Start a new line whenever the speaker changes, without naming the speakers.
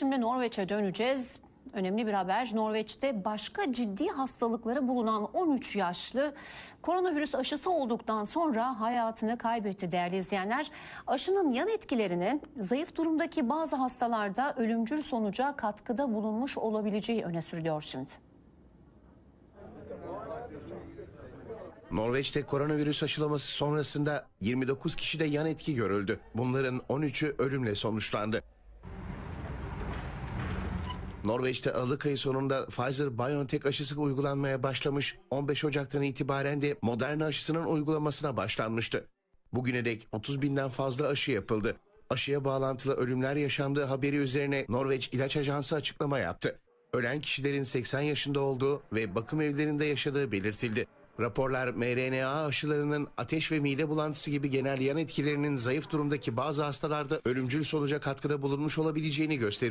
Şimdi Norveç'e döneceğiz. Önemli bir haber. Norveç'te başka ciddi hastalıkları bulunan 13 yaşlı koronavirüs aşısı olduktan sonra hayatını kaybetti değerli izleyenler. Aşının yan etkilerinin zayıf durumdaki bazı hastalarda ölümcül sonuca katkıda bulunmuş olabileceği öne sürülüyor şimdi.
Norveç'te koronavirüs aşılaması sonrasında 29 kişide yan etki görüldü. Bunların 13'ü ölümle sonuçlandı. Norveç'te Aralık ayı sonunda Pfizer-BioNTech aşısı uygulanmaya başlamış. 15 Ocak'tan itibaren de Moderna aşısının uygulamasına başlanmıştı. Bugüne dek 30 binden fazla aşı yapıldı. Aşıya bağlantılı ölümler yaşandığı haberi üzerine Norveç İlaç Ajansı açıklama yaptı. Ölen kişilerin 80 yaşında olduğu ve bakım evlerinde yaşadığı belirtildi. Raporlar mRNA aşılarının ateş ve mide bulantısı gibi genel yan etkilerinin zayıf durumdaki bazı hastalarda ölümcül sonuca katkıda bulunmuş olabileceğini gösteriyor.